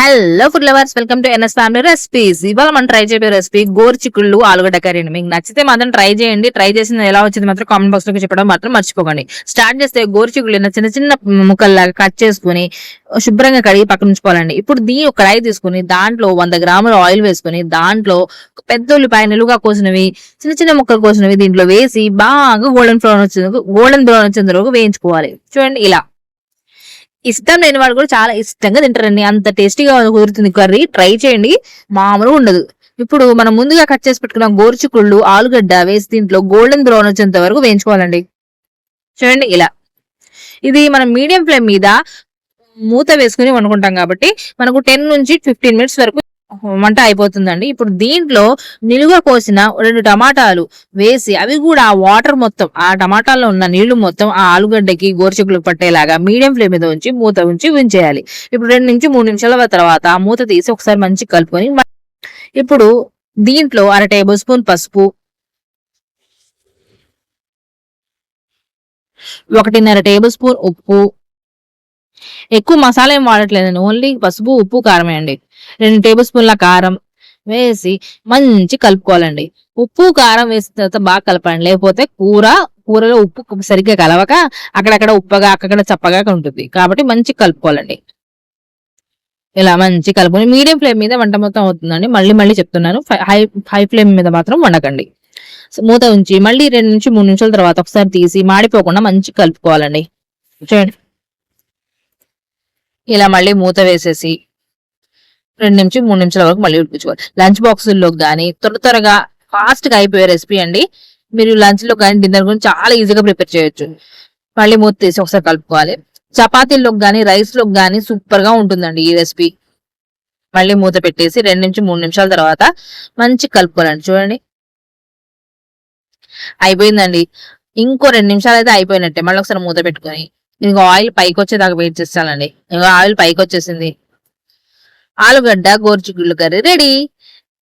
Hello food lovers welcome to NS family recipes ఇవాళ మనం try చేయబోయే రెసిపీ గోరుచిక్కుళ్ళు ఆలుగడ్డ కర్రీ అండి. మీకు నచ్చితే మాత్రం ట్రై చేయండి. ట్రై చేసింది ఎలా వచ్చింది మాత్రం కామెంట్ బాక్స్లో చెప్పడం మాత్రం మర్చిపోకండి. స్టార్ట్ చేస్తే గోరుచిక్కుళ్ళు చిన్న చిన్న ముక్కల్లాగా కట్ చేసుకుని శుభ్రంగా కడిగి పక్కన ఉంచుకోవాలండి. ఇప్పుడు దీని ఒక కడాయి తీసుకుని దాంట్లో వంద గ్రాముల ఆయిల్ వేసుకుని దాంట్లో పెద్ద ఉల్లిపాయ నిలువుగా కోసినవి చిన్న చిన్న ముక్కలు కోసినవి దీంట్లో వేసి బాగా గోల్డెన్ బ్రౌన్ వచ్చిన గోల్డెన్ బ్రౌన్ వచ్చేంత వరకు వేయించుకోవాలి. చూడండి ఇలా. ఇష్టం లేని వాళ్ళు కూడా చాలా ఇష్టంగా తింటారండి. అంత టేస్టీగా కుదురుతుంది. కర్రీ ట్రై చేయండి. మామూలుగా ఉండదు. ఇప్పుడు మనం ముందుగా కట్ చేసి పెట్టుకున్న గోరుచికుళ్ళు ఆలుగడ్డ వేసి దీంట్లో గోల్డెన్ బ్రౌన్ వచ్చేంత వరకు వేయించుకోవాలండి. చూడండి ఇలా. ఇది మనం మీడియం ఫ్లేమ్ మీద మూత వేసుకుని వండుకుంటాం కాబట్టి మనకు టెన్ నుంచి ఫిఫ్టీన్ మినిట్స్ వరకు వంట అయిపోతుందండి. ఇప్పుడు దీంట్లో నిలువ కోసిన రెండు టమాటాలు వేసి అవి కూడా ఆ వాటర్ మొత్తం ఆ టమాటాల్లో ఉన్న నీళ్ళు మొత్తం ఆ ఆలుగడ్డకి గోరుచిక్కులకు పట్టేలాగా మీడియం ఫ్లేమ్ మీద ఉంచి మూత ఉంచి ఉంచేయాలి. ఇప్పుడు రెండు నుంచి మూడు నిమిషాల తర్వాత ఆ మూత తీసి ఒకసారి మంచి కలుపుకొని ఇప్పుడు దీంట్లో అర టేబుల్ స్పూన్ పసుపు ఒకటిన్నర టేబుల్ స్పూన్ ఉప్పు. ఎక్కువ మసాలా ఏం వాడట్లేదండి ఓన్లీ పసుపు ఉప్పు కారమే అండి. రెండు టేబుల్ స్పూన్ల కారం వేసి మంచి కలుపుకోవాలండి. ఉప్పు కారం వేసిన తర్వాత బాగా కలపండి. లేకపోతే కూర కూరలో ఉప్పు సరిగ్గా కలవక అక్కడక్కడ ఉప్పగా అక్కడ చప్పగా ఉంటుంది. కాబట్టి మంచి కలుపుకోవాలండి. ఇలా మంచి కలుపుకొని మీడియం ఫ్లేమ్ మీద వంట మొత్తం అవుతుందండి. మళ్ళీ మళ్ళీ చెప్తున్నాను. హై హై ఫ్లేమ్ మీద మాత్రం వండకండి. మూత ఉంచి మళ్ళీ రెండు నుంచి మూడు నిమిషాల తర్వాత ఒకసారి తీసి మాడిపోకుండా మంచి కలుపుకోవాలండి. చూడండి. ఇలా మళ్ళీ మూత వేసేసి రెండు నుంచి మూడు నిమిషాల వరకు మళ్ళీ ఉడికించుకోవాలి. లంచ్ బాక్సుల్లోకి కానీ త్వర త్వరగా ఫాస్ట్గా అయిపోయే రెసిపీ అండి. మీరు లంచ్లో కానీ డిన్నర్ గురించి చాలా ఈజీగా ప్రిపేర్ చేయొచ్చు. మళ్ళీ మూత తీసి ఒకసారి కలుపుకోవాలి. చపాతీల్లోకి కానీ రైస్లోకి కానీ సూపర్గా ఉంటుందండి ఈ రెసిపీ మళ్ళీ మూత పెట్టేసి రెండు నుంచి మూడు నిమిషాల తర్వాత మంచి కలుపుకోవాలండి. చూడండి. అయిపోయిందండి. ఇంకో రెండు నిమిషాలు అయితే అయిపోయినట్టే. మళ్ళీ ఒకసారి మూత పెట్టుకొని ఇంకా ఆయిల్ పైకి వచ్చేదాకా వెయిట్ చేస్తానండి. ఇంకా ఆయిల్ పైకి వచ్చేసింది ఆలుగడ్డ గోరుచిక్కుళ్ళు కర్రీ రెడీ.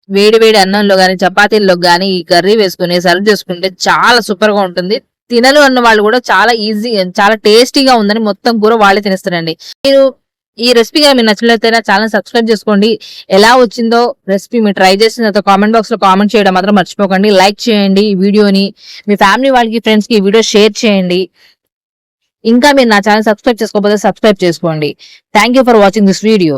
వేడి వేడి అన్నంలో కానీ చపాతీల్లో కానీ ఈ కర్రీ వేసుకుని సర్వ్ చేసుకుంటే చాలా సూపర్గా ఉంటుంది. తినలు అన్న వాళ్ళు కూడా చాలా ఈజీ చాలా టేస్టీగా ఉందని మొత్తం కూర వాళ్ళే తినేస్తారండి. మీరు ఈ రెసిపీ కానీ మీరు నచ్చినట్లయితే నా ఛానల్ సబ్స్క్రైబ్ చేసుకోండి. ఎలా వచ్చిందో రెసిపీ మీరు ట్రై చేసిన తర్వాత కామెంట్ బాక్స్లో కామెంట్ చేయడం మాత్రం మర్చిపోకండి. లైక్ చేయండి ఈ వీడియోని. మీ ఫ్యామిలీ వాళ్ళకి ఫ్రెండ్స్కి ఈ వీడియో షేర్ చేయండి. ఇంకా మీరు నా ఛానల్ సబ్స్క్రైబ్ చేసుకోకపోతే సబ్స్క్రైబ్ చేసుకోండి. Thank you for watching this video.